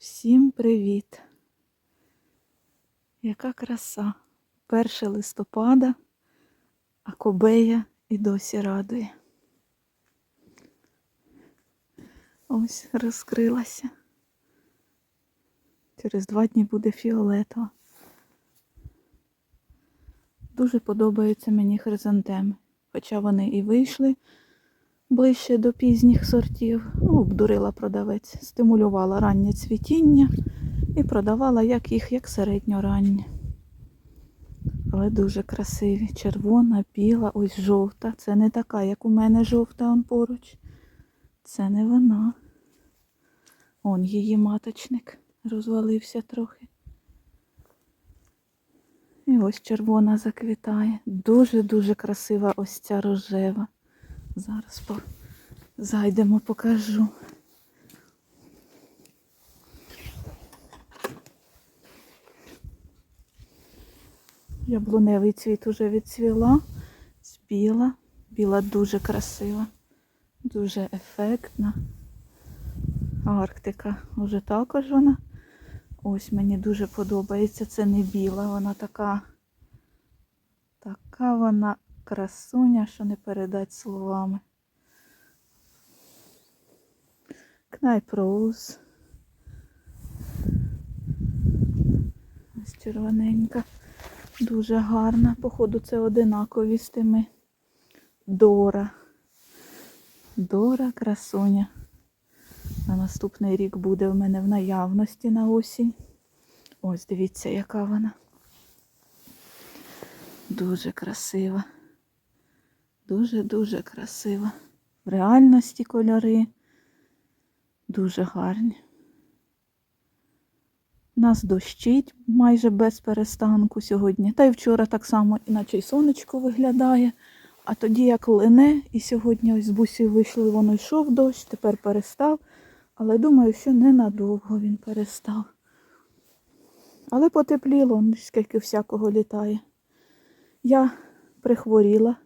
Всім привіт! Яка краса! 1 листопада, а кобея і досі радує. Ось розкрилася. Через два дні буде фіолетова. Дуже подобаються мені хризантеми, хоча вони і вийшли ближче до пізніх сортів. Ну, обдурила продавець, стимулювала раннє цвітіння і продавала як їх, як середньораннє. Але дуже красиві. Червона, біла, ось жовта. Це не така, як у мене жовта он поруч. Це не вона. Он її маточник розвалився трохи. І ось червона заквітає. Дуже-дуже красива ось ця рожева. Зараз по... зайдемо, покажу. Яблуневий цвіт уже відцвіла. Біла. Біла дуже красива, дуже ефектна. Арктика вже також вона. Ось мені дуже подобається. Це не біла, вона така, така вона красуня, що не передать словами. Кнайпроуз. Ось червоненька. Дуже гарна. Походу, це одинакові з тими. Дора. Дора красуня. На наступний рік буде в мене в наявності на осінь. Ось дивіться, яка вона. Дуже красива. Дуже-дуже красива. В реальності кольори дуже гарні. Нас дощить майже без перестанку сьогодні. Та й вчора так само, іначе й сонечко виглядає. А тоді як лине, і сьогодні ось з бусі вийшли, воно йшов дощ, тепер перестав. Але думаю, що ненадовго він перестав. Але потепліло, скільки всякого літає. Я прихворіла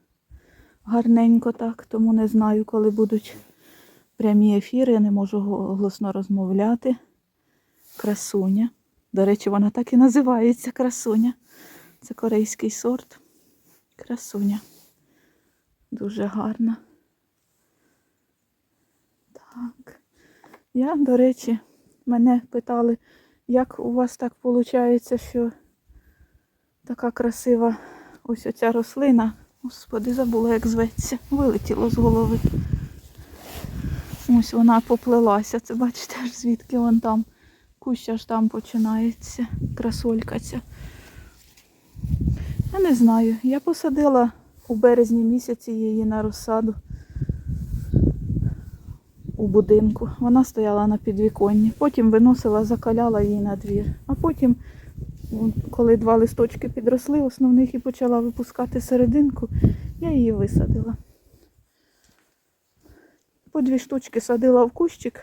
гарненько так, тому не знаю, коли будуть прямі ефіри, я не можу голосно розмовляти. Красуня. До речі, вона так і називається красуня. Це корейський сорт. Красуня. Дуже гарна. Так. Я, до речі, мене питали, як у вас так виходить, що така красива ось оця рослина. Господи, забула, як зветься. Вилетіло з голови. Ось вона поплелася. Це бачите, аж звідки вон там. Кущ аж там починається. Красолька ця. Я не знаю. Я посадила у березні місяці її на розсаду у будинку. Вона стояла на підвіконні. Потім виносила, закаляла її на двір. А потім, коли два листочки підросли, основних і почала випускати серединку, я її висадила. По дві штучки садила в кущик.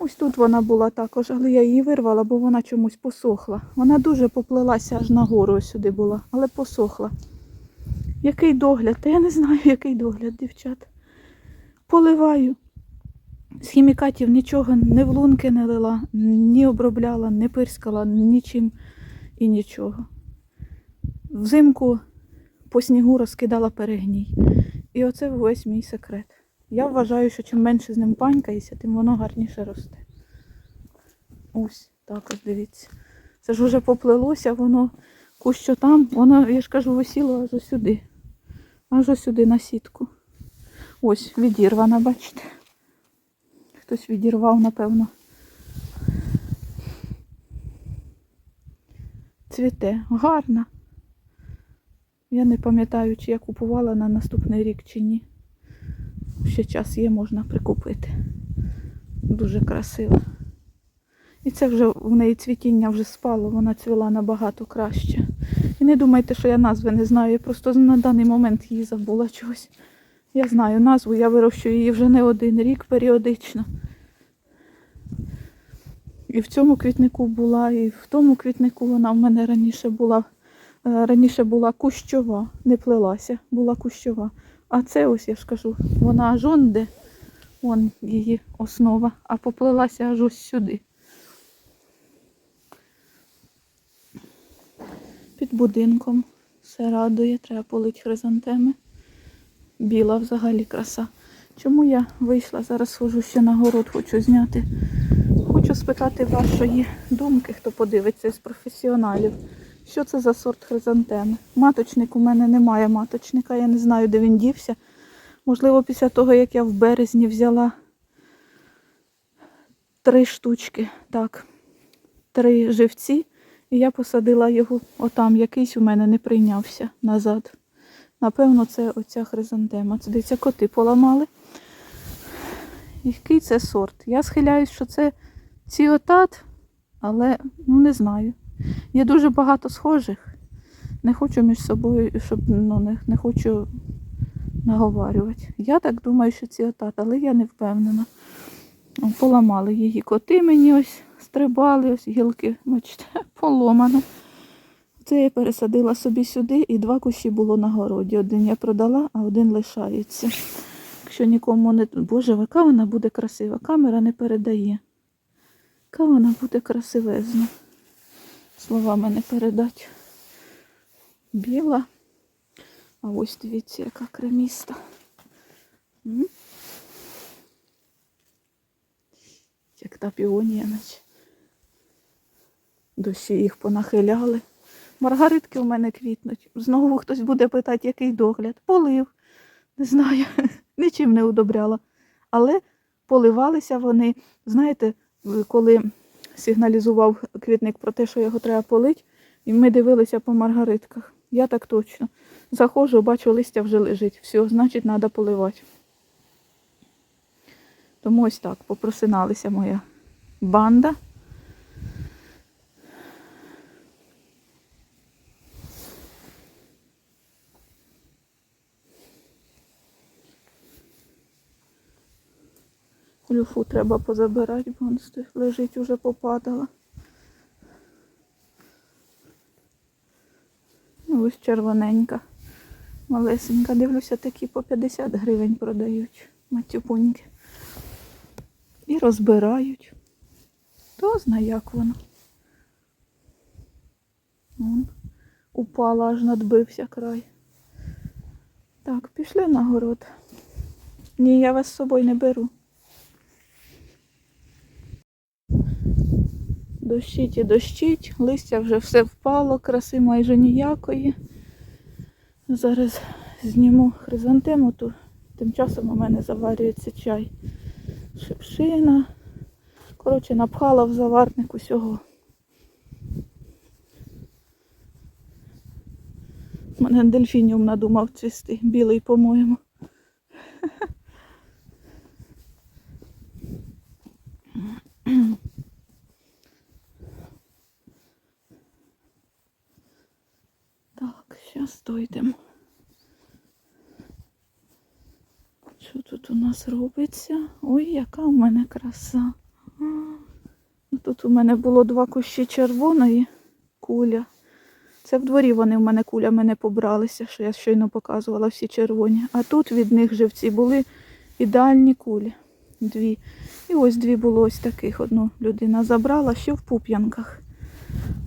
Ось тут вона була також, але я її вирвала, бо вона чомусь посохла. Вона дуже поплилася аж нагору сюди була, але посохла. Який догляд? Та я не знаю, який догляд, дівчат. Поливаю. З хімікатів нічого не в лунки не лила, ні обробляла, не пирскала, нічим і нічого. Взимку по снігу розкидала перегній. І оце весь мій секрет. Я вважаю, що чим менше з ним панькаєшся, тим воно гарніше росте. Ось, так ось дивіться. Це ж вже поплилося, воно кущо там, воно, я ж кажу, висіло аж сюди. Аж сюди на сітку. Ось, відірвана, бачите. Хтось відірвав, напевно. Цвіте, гарна. Я не пам'ятаю, чи я купувала на наступний рік чи ні. Ще час є, можна прикупити. Дуже красиво. І це вже в неї цвітіння вже спало, вона цвіла набагато краще. І не думайте, що я назви не знаю, я просто на даний момент її забула чогось. Я знаю назву, я вирощую її вже не один рік періодично. І в цьому квітнику була, і в тому квітнику вона в мене раніше була. Е, раніше була кущова, не плелася, була кущова. А це ось я ж кажу, вона аж он де, вон її основа, а поплелася аж ось сюди. Під будинком все радує, треба полить хризантеми. Біла взагалі краса. Чому я вийшла? Зараз схожу ще на город, хочу зняти. Спитати вашої думки, хто подивиться з професіоналів. Що це за сорт хризантеми? Маточник у мене немає маточника, я не знаю, де він дівся. Можливо, після того, як я в березні взяла три штучки, так, три живці, і я посадила його отам, якийсь у мене не прийнявся назад. Напевно, це оця хризантема. Це дивіться, коти поламали. Який це сорт? Я схиляюсь, що це ціотат, але ну не знаю. Є дуже багато схожих. Не хочу між собою, щоб ну, не, не хочу наговарювати. Я так думаю, що ціотат, але я не впевнена. Поламали її коти мені ось стрибали, ось гілки, бачите, поломано. Це я пересадила собі сюди і два кущі було на городі. Один я продала, а один лишається. Якщо нікому не. Боже, яка вона буде красива. Камера не передає. Яка вона буде красивезна. Словами не передати. Біла. А ось дивіться, яка креміста. Як та піонія, наче. Дощі їх понахиляли. Маргаритки у мене квітнуть. Знову хтось буде питати, який догляд. Полив. Не знаю, нічим не удобряла. Але поливалися вони. Знаєте, коли сигналізував квітник про те, що його треба полити, і ми дивилися по маргаритках. Я так точно. Заходжу, бачу, листя вже лежить. Все, значить, треба поливати. Тому ось так попросиналися моя банда. Люфу треба позабирати, бо стоїть, лежить, уже попадала. Ну, ось червоненька, малесенька. Дивлюся, такі по 50 гривень продають матюпуньки. І розбирають. Хто знає, як воно. Вон, упала, аж надбився край. Так, пішли на город. Ні, я вас з собою не беру. Дощить і дощить, листя вже все впало, краси майже ніякої. Зараз зніму хризантему, то тим часом у мене заварюється чай. Шипшина. Коротше, напхала в заварник усього. У мене дельфініум надумав цвісти, білий, по-моєму. Так, зараз дойдемо. Що тут у нас робиться? Ой, яка у мене краса. Ну Тут у мене було два кущі червоної куля. Це в дворі вони в мене кулями не побралися, що я щойно показувала всі червоні. А тут від них живці були ідеальні кулі. Дві. І ось дві було ось таких. Одну людина забрала, що в пуп'янках.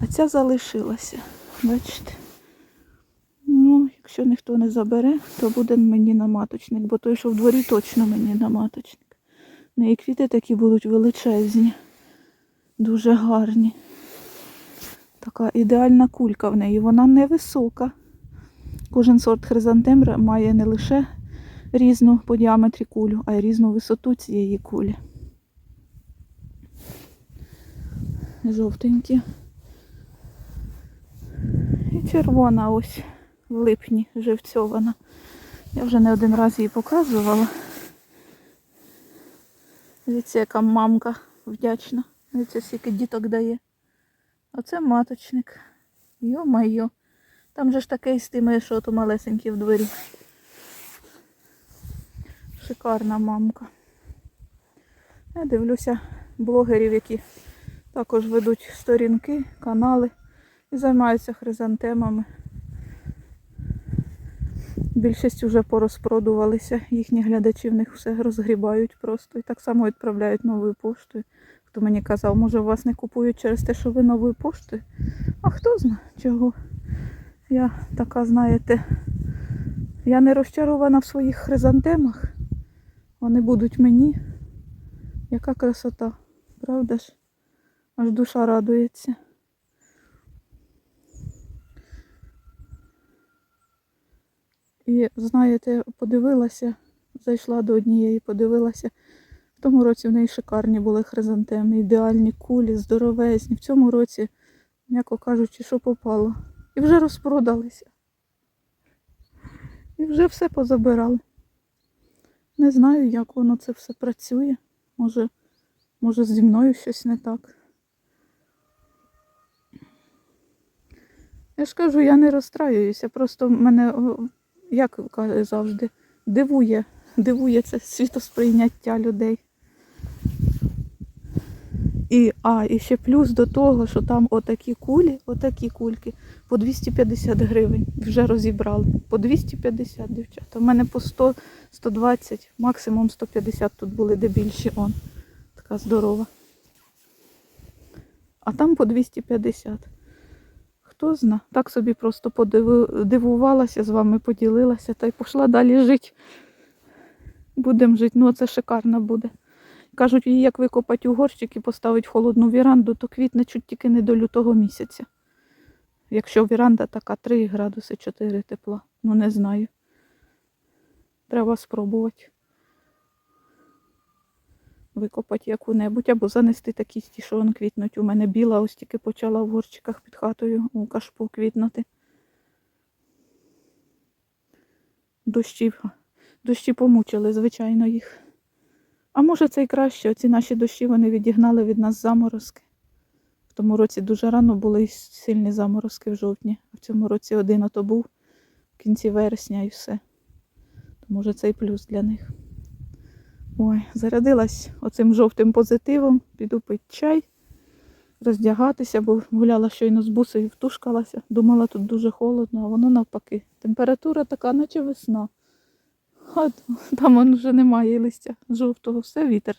А ця залишилася. Бачите? Ну, якщо ніхто не забере, то буде мені на маточник, бо той, що в дворі, точно мені на маточник. В неї квіти такі будуть величезні, дуже гарні. Така ідеальна кулька в неї, вона невисока. Кожен сорт хризантемра має не лише різну по діаметрі кулю, а й різну висоту цієї кулі. Жовтенькі. І червона ось в липні живцьована. Я вже не один раз її показувала. Дивіться, яка мамка вдячна. Дивіться, скільки діток дає. Оце маточник. Йо-майо. Там же ж такий з тими, що то малесенькі в дворі. Шикарна мамка. Я дивлюся блогерів, які також ведуть сторінки, канали і займаються хризантемами. Більшість вже порозпродувалися, їхні глядачі в них все розгрібають просто і так само відправляють новою поштою. Хто мені казав, може вас не купують через те, що ви новою поштою? А хто знає чого? Я така, знаєте, я не розчарована в своїх хризантемах. Вони будуть мені. Яка красота, правда ж? Аж душа радується. І знаєте, подивилася, зайшла до однієї, подивилася. В тому році в неї шикарні були хризантеми, ідеальні кулі, здоровезні. В цьому році, м'яко кажучи, що попало. І вже розпродалися. І вже все позабирали. Не знаю, як воно це все працює. Може, може зі мною щось не так. Я ж кажу, я не розстраююся, просто мене, о, як каже завжди, дивує, дивує це світосприйняття людей. І, а, і ще плюс до того, що там отакі кулі, отакі кульки по 250 гривень вже розібрали. По 250, дівчата. У мене по 100, 120, максимум 150 тут були, де більші он. Така здорова. А там по 250. Хто зна? Так собі просто подиви- дивувалася з вами, поділилася та й пішла далі жити. Будемо жити. Ну, це шикарно буде. Кажуть, як викопати у горщик і поставити холодну віранду, то квітне чуть тільки не до лютого місяця. Якщо віранда така 3 градуси 4 тепла. Ну не знаю. Треба спробувати. Викопати яку-небудь або занести такі вон квітнуть. У мене біла ось тільки почала в горщиках під хатою у кашпу квітнути. Дощів. Дощі помучили, звичайно, їх. А може це й краще. Оці наші дощі вони відігнали від нас заморозки. В тому році дуже рано були сильні заморозки в жовтні. А в цьому році один ото був в кінці вересня і все. То може це й плюс для них. Ой, зарядилась оцим жовтим позитивом. Піду пити чай, роздягатися, бо гуляла щойно з бусею, втушкалася. Думала, тут дуже холодно, а воно навпаки. Температура така, наче весна. А там он вже немає листя жовтого, все вітер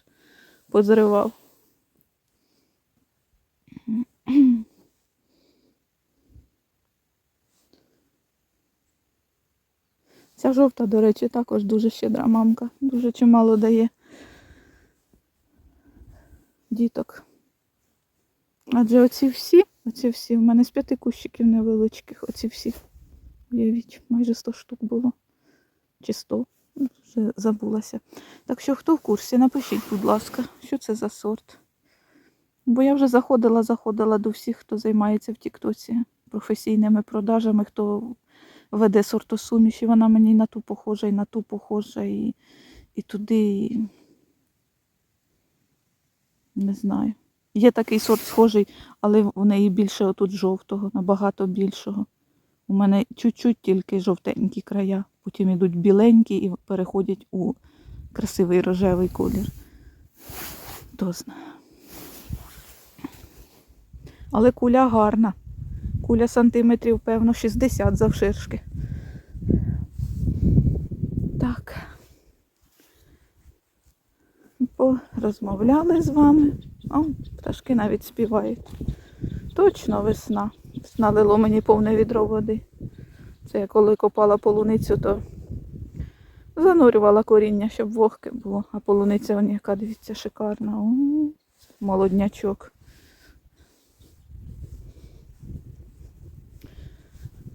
позривав. Ця жовта, до речі, також дуже щедра мамка, дуже чимало дає діток. Адже оці всі, оці всі, в мене з п'яти кущиків невеличких, оці всі. Уявіть, майже 100 штук було. Чи 100, Ну, вже забулася. Так що, хто в курсі, напишіть, будь ласка, що це за сорт. Бо я вже заходила, заходила до всіх, хто займається в Тіктоці професійними продажами, хто веде сортосуміш, і вона мені на ту похожа, і на ту похожа, і, і туди. І... Не знаю. Є такий сорт схожий, але в неї більше отут жовтого, набагато більшого. У мене чуть-чуть тільки жовтенькі края, потім йдуть біленькі і переходять у красивий рожевий колір. Хто знає. Але куля гарна. Куля сантиметрів, певно, 60 завширшки. Так. Порозмовляли з вами. О, пташки навіть співають. Точно весна. Налило мені повне відро води. Це я коли копала полуницю, то занурювала коріння, щоб вогке було. А полуниця яка, дивіться, шикарна. О, молоднячок.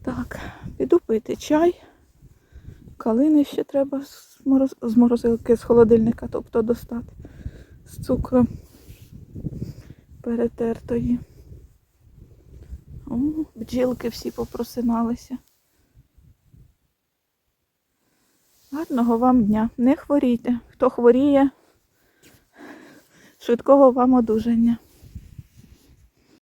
Так, піду пити чай. Калини ще треба з морозилки, з холодильника, тобто достати з цукром перетертої. О, бджілки всі попросиналися. Гарного вам дня. Не хворійте. Хто хворіє, швидкого вам одужання.